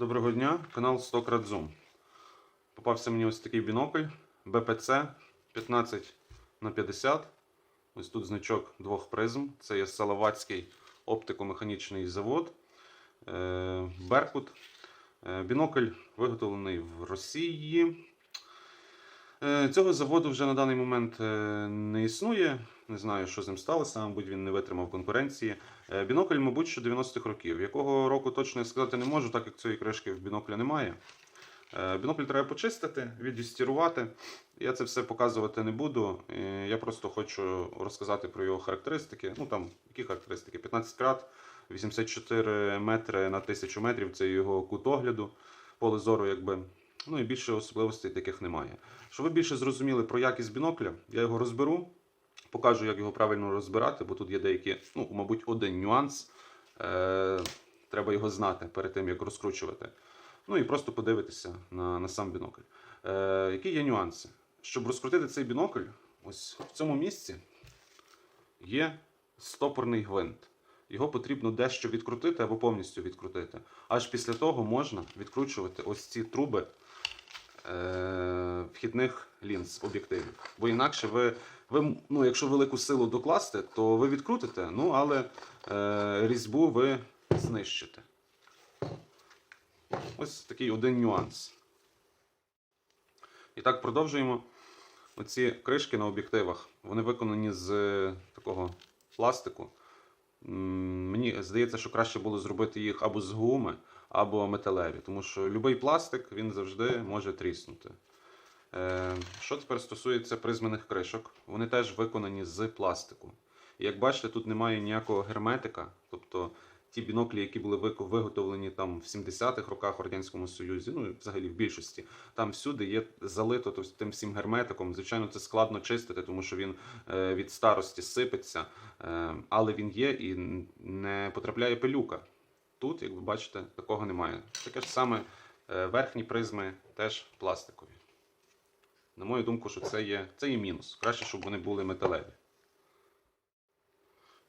Доброго дня, канал 100 крат Zoom. Попався мені ось такий бінокль БПЦ 15 на 50. Ось тут значок двох призм. Це є Салаватський оптико-механічний завод е, Беркут. Е, Бінокль виготовлений в Росії. Е, Цього заводу вже на даний момент е, не існує. Не знаю, що з ним сталося, мабуть, він не витримав конкуренції. Е, Бінокль, мабуть, що 90-х років. Якого року точно я сказати не можу, так як цієї кришки в бінокля немає. Бінокль треба почистити, відюстірувати. Я це все показувати не буду. Я просто хочу розказати про його характеристики. Ну там, які характеристики? 15 крат, 84 метри на 1000 метрів це його кут огляду, поле зору, якби. Ну і більше особливостей таких немає. Щоб ви більше зрозуміли про якість бінокля, я його розберу, покажу, як його правильно розбирати, бо тут є деякі, ну, мабуть, один нюанс. Е, треба його знати перед тим, як розкручувати. Ну і просто подивитися на, на сам бінокль. Е, які є нюанси? Щоб розкрутити цей бінокль, ось в цьому місці є стопорний гвинт. Його потрібно дещо відкрутити або повністю відкрутити. Аж після того можна відкручувати ось ці труби вхідних лінз об'єктивів. Бо інакше ви, ви ну, якщо велику силу докласти, то ви відкрутите, ну але е, різьбу ви знищите. Ось такий один нюанс. І так продовжуємо. Оці кришки на об'єктивах, вони виконані з е, такого пластику. Мені здається, що краще було зробити їх або з гуми, або металеві, тому що будь-який пластик він завжди може тріснути. Е, Що тепер стосується призмених кришок, вони теж виконані з пластику. Як бачите, тут немає ніякого герметика, тобто ті біноклі, які були виготовлені там в 70-х роках в Радянському Союзі, ну взагалі в більшості, там всюди є залито тим всім герметиком. Звичайно, це складно чистити, тому що він е, від старості сипеться, е, але він є і не потрапляє пилюка. Тут, як ви бачите, такого немає. Таке ж саме е, верхні призми теж пластикові. На мою думку, що це є, це є мінус. Краще, щоб вони були металеві.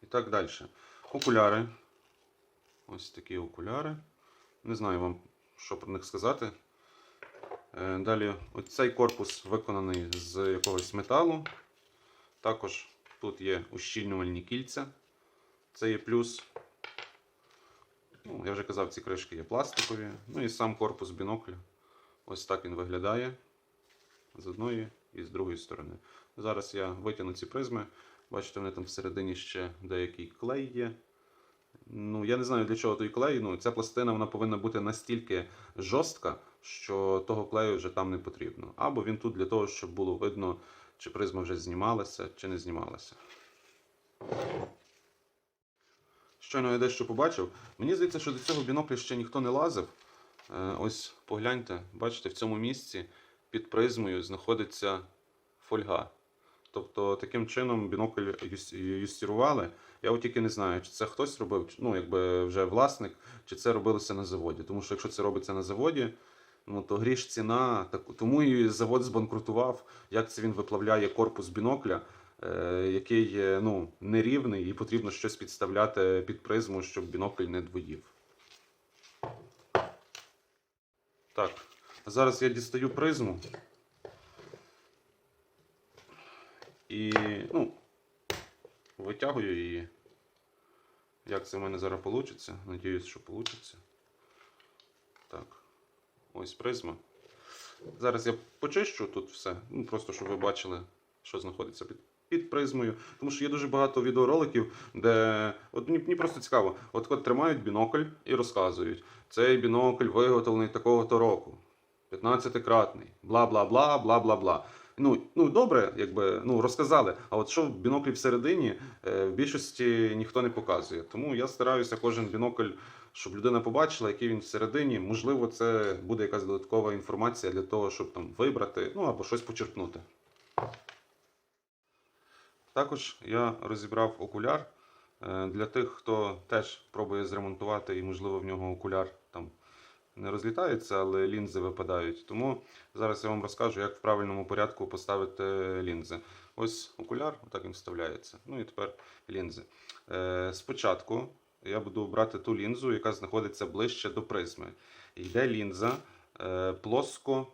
І так далі. Окуляри. Ось такі окуляри. Не знаю вам, що про них сказати. Е, Далі, цей корпус виконаний з якогось металу. Також тут є ущільнювальні кільця. Це є плюс. Ну, я вже казав, ці кришки є пластикові. Ну і сам корпус бінокля. Ось так він виглядає з одної і з другої сторони. Зараз я витягну ці призми. Бачите, вони там всередині ще деякий клей є. Ну, я не знаю для чого той клей. Ну, ця пластина вона повинна бути настільки жорстка, що того клею вже там не потрібно. Або він тут для того, щоб було видно, чи призма вже знімалася, чи не знімалася. Щойно я дещо побачив. Мені здається, що до цього бінокля ще ніхто не лазив. Е, Ось погляньте, бачите, в цьому місці під призмою знаходиться фольга. Тобто таким чином бінокль юс- юстірували. Я от тільки не знаю, чи це хтось робив, ну якби вже власник, чи це робилося на заводі. Тому що якщо це робиться на заводі, ну то гріш ціна, так, тому і завод збанкрутував, як це він виплавляє корпус бінокля, який ну, нерівний, і потрібно щось підставляти під призму, щоб бінокль не двоїв. Так, зараз я дістаю призму. І ну, витягую її. Як це в мене зараз вийде? Надіюсь, що вийде. Так. Ось призма. Зараз я почищу тут все. Ну, просто щоб ви бачили, що знаходиться під, під призмою. Тому що є дуже багато відеороликів, де. От мені, мені просто цікаво, от, от тримають бінокль і розказують. Цей бінокль виготовлений такого-то року. 15-кратний, бла бла бла, бла бла бла. Ну, ну добре, якби ну розказали. А от що в біноклі всередині, е, в більшості ніхто не показує. Тому я стараюся кожен бінокль, щоб людина побачила, який він всередині. Можливо, це буде якась додаткова інформація для того, щоб там вибрати, ну або щось почерпнути. Також я розібрав окуляр е, для тих, хто теж пробує зремонтувати і, можливо, в нього окуляр там не розлітається, але лінзи випадають. Тому зараз я вам розкажу, як в правильному порядку поставити лінзи. Ось окуляр, отак він вставляється. Ну і тепер лінзи. Е, спочатку я буду брати ту лінзу, яка знаходиться ближче до призми. Йде лінза, е, плоско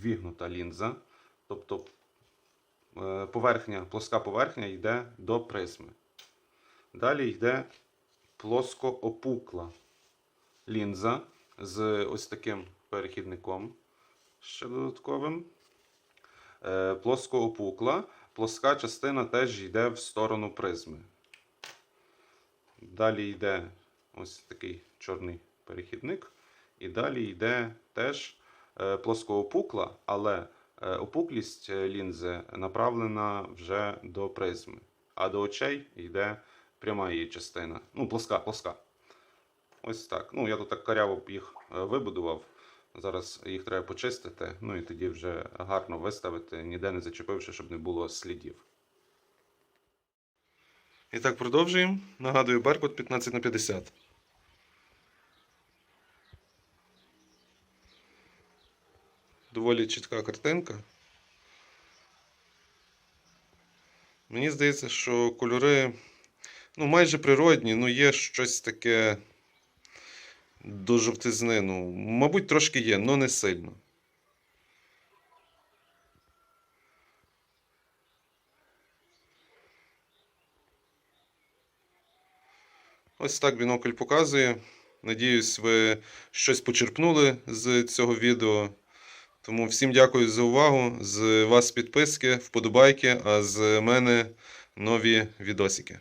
ввігнута лінза, тобто поверхня, плоска поверхня йде до призми. Далі йде плоско опукла лінза з ось таким перехідником ще додатковим. Е, Плоско опукла. Плоска частина теж йде в сторону призми. Далі йде ось такий чорний перехідник. І далі йде теж е, плоско опукла, але е, опуклість е, лінзи направлена вже до призми. А до очей йде пряма її частина. Ну, плоска, плоска. Ось так. Ну, я тут так каряво їх е, вибудував. Зараз їх треба почистити, ну і тоді вже гарно виставити, ніде не зачепивши, щоб не було слідів. І так продовжуємо. Нагадую, Беркут 15 на 50. Доволі чітка картинка. Мені здається, що кольори ну, майже природні, ну є щось таке до жовтизни. Ну, мабуть, трошки є, але не сильно. Ось так бінокль показує. Надіюсь, ви щось почерпнули з цього відео. Тому всім дякую за увагу. З вас підписки, вподобайки, а з мене нові відосики.